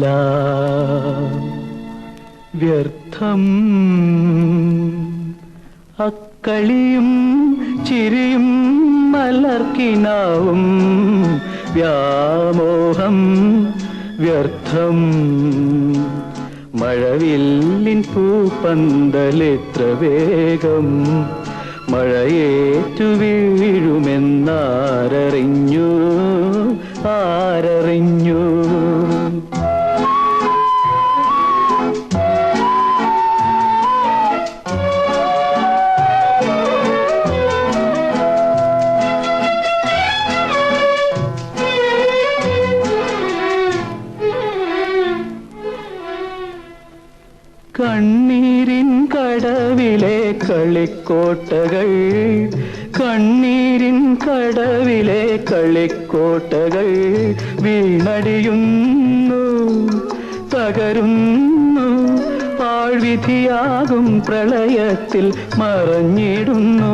എല്ലാം വ്യർത്ഥം അക്കളിയും ചിരിയും മലർക്കിനാവും. വ്യാമോഹം വ്യർത്ഥം മഴവില്ലിൻ പൂപ്പന്തലെത്ര വേഗം മഴയേറ്റു വീഴുമെന്നാരറിഞ്ഞു ആരറിഞ്ഞു. കളിക്കോട്ടകൾ കണ്ണീരിൻ കടവിലെ കളിക്കോട്ടകൾ വീണടിയുന്നു തകരുന്നു പാഴ്വിധിയാകും പ്രളയത്തിൽ മറഞ്ഞിടുന്നു.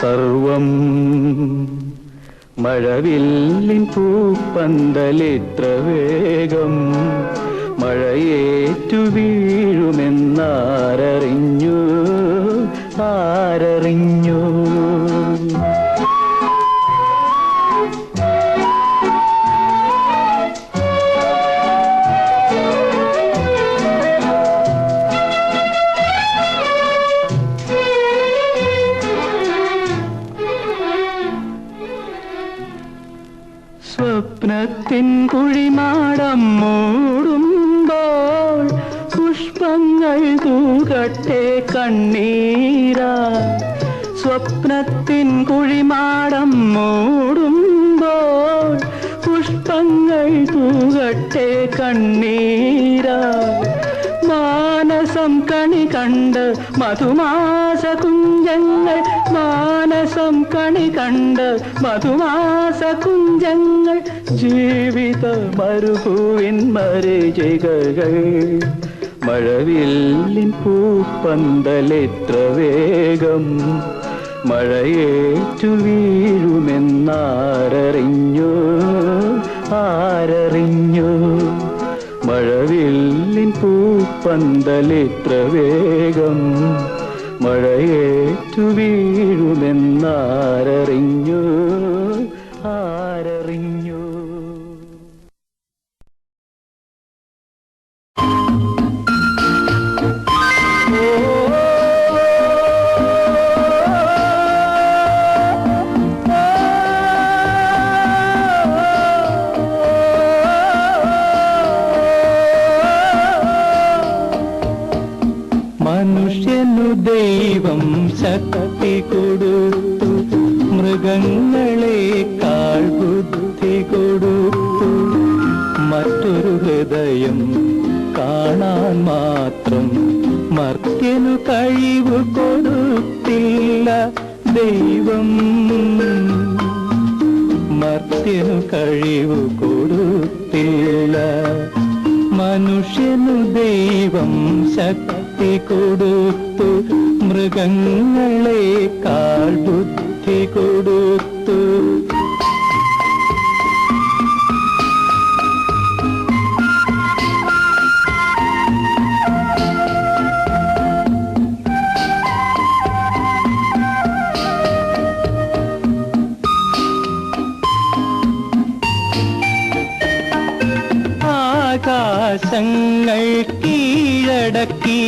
സർവം മഴവില്ലിൻ പൂപ്പന്തലിത്ര വേഗം മഴയേറ്റു വീഴുമെന്നാരറിഞ്ഞു സ്വപ്നത്തിൻ കുഴിമാടം മൂടുമ്പോൾ പുഷ്പങ്ങൾ തൂകട്ടെ കണ്ണീരാ. സ്വപ്നത്തിൻ കുഴിമാടം മൂടുമ്പോൾ പുഷ്പങ്ങൾ തൂകട്ടെ കണ്ണീരാ. മാനസം കണി കണ്ട് മധുമാസ കുഞ്ചങ്ങൾ മാനസം കണി കണ്ട് മധുമാസ കുഞ്ചങ്ങൾ ജീവിത മരുഭൂവിൻ മരിചികകൾ. മഴവില്ലിൻ പൂപ്പന്തലെത്ര വേഗം മഴയേറ്റു വീഴുമെന്നാരറിഞ്ഞു. പൂപ്പന്തലിത്ര വേഗം മഴയേറ്റു വീഴുമെന്നാരറിഞ്ഞു. ഹൃദയം കാണാൻ മാത്രം മർത്യനു കഴിവ് കൊടുത്തില്ല ദൈവം. മർത്യനു കഴിവ് കൊടുത്തില്ല. മനുഷ്യനു ദൈവം ശക്തി കൊടുത്തു മൃഗങ്ങളെക്കാൾ ബുദ്ധി കൊടുത്തു. ആകാശങ്ങൾ കീഴടക്കി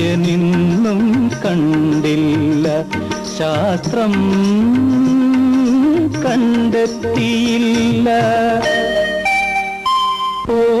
മർത്യനിന്നും കണ്ടില്ല. ശാസ്ത്രം കണ്ടെത്തിയില്ല. ഓ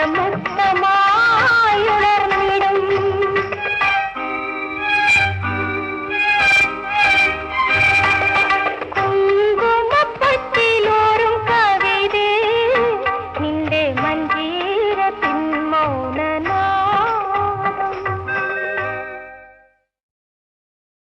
மயமற்ற